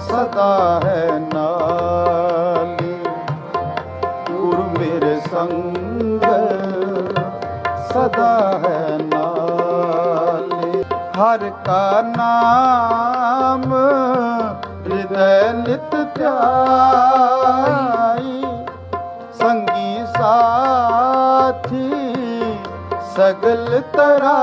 ਸਦਾ ਹੈ ਨਾਲੇ। ਗੁਰੂ ਮੇਰੇ ਸੰਗ ਸਦਾ ਹੈ ਨਾਲੇ। ਹਰ ਕਾ ਨਾਮ ਹਿਰਦੈ ਨਿਤ ਧਿਆਈ। ਸੰਗੀ ਸਾਥੀ ਸਗਲ ਤਰਾ